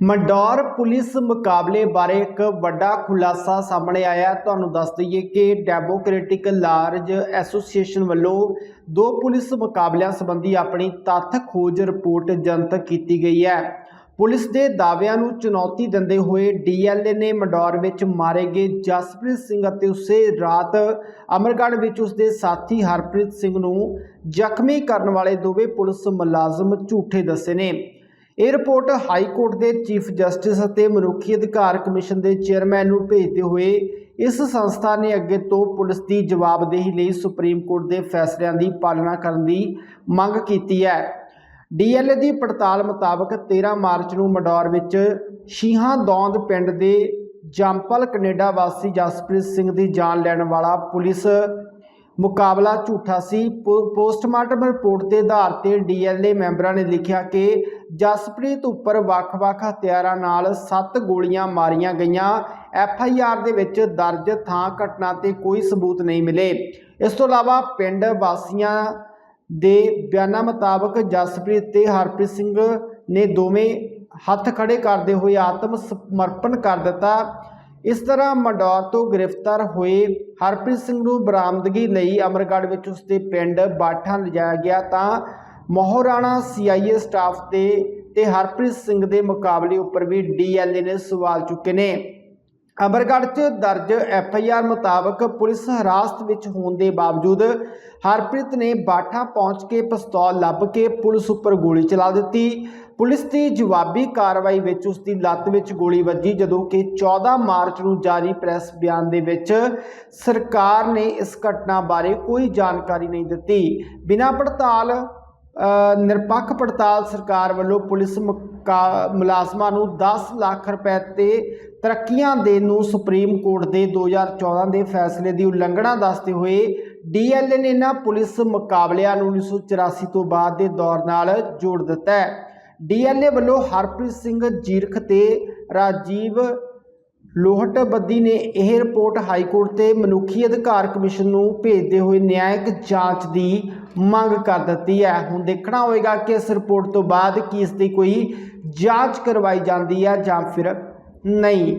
Mandaur police ਮੁਕਾਬਲੇ ਬਾਰੇ ਇੱਕ ਵੱਡਾ ਖੁਲਾਸਾ ਸਾਹਮਣੇ ਆਇਆ। ਤੁਹਾਨੂੰ ਦੱਸ ਦਈਏ ਕਿ ਡੈਮੋਕ੍ਰੈਟਿਕ ਲਾਰਜ ਐਸੋਸੀਏਸ਼ਨ ਵੱਲੋਂ ਦੋ ਪੁਲਿਸ ਮੁਕਾਬਲਿਆਂ ਸੰਬੰਧੀ ਆਪਣੀ ਤੱਥ ਖੋਜ ਰਿਪੋਰਟ ਜਨਤਕ ਕੀਤੀ ਗਈ ਹੈ। ਪੁਲਿਸ ਦੇ ਦਾਅਵਿਆਂ ਨੂੰ ਚੁਣੌਤੀ ਦਿੰਦੇ ਹੋਏ ਡੀਐਲਏ ਨੇ ਮੰਡੌਰ ਵਿੱਚ ਮਾਰੇ ਗਏ ਜਸਪ੍ਰੀਤ ਸਿੰਘ ਅਤੇ ਉਸੇ ਰਾਤ ਅਮਰਗੜ੍ਹ ਵਿੱਚ ਉਸਦੇ ਸਾਥੀ ਹਰਪ੍ਰੀਤ ਸਿੰਘ ਨੂੰ ਜ਼ਖਮੀ ਕਰਨ ਵਾਲੇ ਦੋਵੇਂ ਪੁਲਿਸ ਮੁਲਾਜ਼ਮ ਝੂਠੇ ਦੱਸੇ ਨੇ। ਇਹ ਰਿਪੋਰਟ ਹਾਈ ਕੋਰਟ ਦੇ ਚੀਫ ਜਸਟਿਸ ਅਤੇ ਮਨੁੱਖੀ ਅਧਿਕਾਰ ਕਮਿਸ਼ਨ ਦੇ ਚੇਅਰਮੈਨ ਨੂੰ ਭੇਜਦੇ ਹੋਏ ਇਸ ਸੰਸਥਾ ਨੇ ਅੱਗੇ ਤੋਂ ਪੁਲਿਸ ਦੀ ਜਵਾਬਦੇਹੀ ਲਈ ਸੁਪਰੀਮ ਕੋਰਟ ਦੇ ਫੈਸਲਿਆਂ ਦੀ ਪਾਲਣਾ ਕਰਨ ਦੀ ਮੰਗ ਕੀਤੀ ਹੈ। ਡੀਐਲਏ ਦੀ ਪੜਤਾਲ ਮੁਤਾਬਕ 13 ਮਾਰਚ ਨੂੰ ਮਡੌਰ ਵਿੱਚ ਸ਼ੀਹਾਂ ਦੌਂਦ ਪਿੰਡ ਦੇ ਜੰਪਲ, ਕੈਨੇਡਾ ਵਾਸੀ ਜਸਪ੍ਰੀਤ ਸਿੰਘ ਦੀ ਜਾਨ ਲੈਣ ਵਾਲਾ ਪੁਲਿਸ ਮੁਕਾਬਲਾ ਝੂਠਾ ਸੀ। ਪੋ- ਪੋਸਟਮਾਰਟਮ ਰਿਪੋਰਟ ਦੇ ਆਧਾਰ ਤੇ ਡੀਐਲਏ ਮੈਂਬਰਾਂ ਨੇ ਲਿਖਿਆ ਕਿ ਜਸਪ੍ਰੀਤ ਉੱਪਰ ਵੱਖ-ਵੱਖ ਹਥਿਆਰਾਂ ਨਾਲ 7 ਗੋਲੀਆਂ ਮਾਰੀਆਂ ਗਈਆਂ। ਐੱਫ ਆਈ ਆਰ ਦੇ ਵਿੱਚ ਦਰਜ ਥਾਂ ਘਟਨਾ ਤੇ ਕੋਈ ਸਬੂਤ ਨਹੀਂ ਮਿਲੇ। ਇਸ ਤੋਂ ਇਲਾਵਾ ਪਿੰਡ ਵਾਸੀਆਂ ਦੇ ਬਿਆਨਾਂ ਮੁਤਾਬਕ ਜਸਪ੍ਰੀਤ ਤੇ ਹਰਪ੍ਰੀਤ ਸਿੰਘ ਨੇ ਦੋਵੇਂ ਹੱਥ ਖੜੇ ਕਰਦੇ ਹੋਏ ਆਤਮ ਸਮਰਪਣ ਕਰ ਦਿੱਤਾ। ਇਸ ਤਰ੍ਹਾਂ ਮੰਡੌਰ ਤੋਂ ਗ੍ਰਿਫਤਾਰ ਹੋਏ ਹਰਪ੍ਰੀਤ ਸਿੰਘ ਨੂੰ ਬਰਾਮਦਗੀ ਲਈ ਅਮਰਗੜ੍ਹ ਵਿੱਚ ਉਸਦੇ ਪਿੰਡ ਬਾਠਾਂ ਲਿਜਾਇਆ ਗਿਆ ਤਾਂ ਮੋਹਰਾਣਾ ਸੀਆਈਏ ਸਟਾਫ ਦੇ ਤੇ ਹਰਪ੍ਰੀਤ ਸਿੰਘ ਦੇ ਮੁਕਾਬਲੇ ਉੱਪਰ ਵੀ ਡੀਐਲਏ ਨੇ ਸਵਾਲ ਚੁੱਕੇ ਨੇ। ਅਮਰਗੜ੍ਹ 'ਚ ਦਰਜ ਐਫਆਈਆਰ ਮੁਤਾਬਕ ਪੁਲਿਸ ਹਿਰਾਸਤ ਵਿੱਚ ਹੋਣ ਦੇ ਬਾਵਜੂਦ ਹਰਪ੍ਰੀਤ ਨੇ ਬਾਠਾ ਪਹੁੰਚ ਕੇ ਪਿਸਤੌਲ ਲੱਭ ਕੇ ਪੁਲਿਸ ਉੱਪਰ ਗੋਲੀ ਚਲਾ ਦਿੱਤੀ। ਪੁਲਿਸ ਦੀ ਜਵਾਬੀ ਕਾਰਵਾਈ ਵਿੱਚ ਉਸ ਦੀ ਲੱਤ ਵਿੱਚ ਗੋਲੀ ਵੱਜੀ, ਜਦੋਂ ਕਿ 14 ਮਾਰਚ ਨੂੰ ਜਾਰੀ ਪ੍ਰੈਸ ਬਿਆਨ ਦੇ ਵਿੱਚ ਸਰਕਾਰ ਨੇ ਇਸ ਘਟਨਾ ਬਾਰੇ ਕੋਈ ਜਾਣਕਾਰੀ ਨਹੀਂ ਦਿੱਤੀ। ਬਿਨਾਂ ਪੜਤਾਲ ਨਿਰਪੱਖ ਪੜਤਾਲ ਸਰਕਾਰ ਵੱਲੋਂ ਪੁਲਿਸ ਮੁਕਾ- ਮੁਲਾਜ਼ਮਾਂ ਨੂੰ 10 ਲੱਖ ਰੁਪਏ ਤੇ ਤਰੱਕੀਆਂ ਦੇਣ ਨੂੰ ਸੁਪਰੀਮ ਕੋਰਟ ਦੇ 2014 ਦੇ ਫੈਸਲੇ ਦੀ ਉਲੰਘਣਾ ਦੱਸਦੇ ਹੋਏ ਡੀਐਲਏ ਨੇ ਇਹਨਾਂ ਪੁਲਿਸ ਮੁਕਾਬਲਿਆਂ ਨੂੰ 1984 ਤੋਂ ਬਾਅਦ ਦੇ ਦੌਰ ਨਾਲ ਜੋੜ ਦਿੱਤਾ ਹੈ। ਡੀਐਲਏ ਵੱਲੋਂ ਹਰਪ੍ਰੀਤ ਸਿੰਘ ਜੀਰਖ ਤੇ ਰਾਜੀਵ ਲੋਹਟ ਬੱਦੀ ਨੇ ਇਹ ਰਿਪੋਰਟ ਹਾਈ ਕੋਰਟ ਤੇ ਮਨੁੱਖੀ ਅਧਿਕਾਰ ਕਮਿਸ਼ਨ ਨੂੰ ਭੇਜਦੇ ਹੋਏ ਨਿਆਇਕ ਜਾਂਚ ਦੀ ਮੰਗ ਕਰ ਦਿੱਤੀ ਹੈ। ਹੁਣ ਦੇਖਣਾ ਹੋਵੇਗਾ ਕਿ ਇਸ ਰਿਪੋਰਟ ਤੋਂ ਬਾਅਦ ਕੀ ਇਸ ਦੀ ਕੋਈ ਜਾਂਚ ਕਰਵਾਈ ਜਾਂਦੀ ਹੈ ਜਾਂ ਫਿਰ ਨਹੀਂ।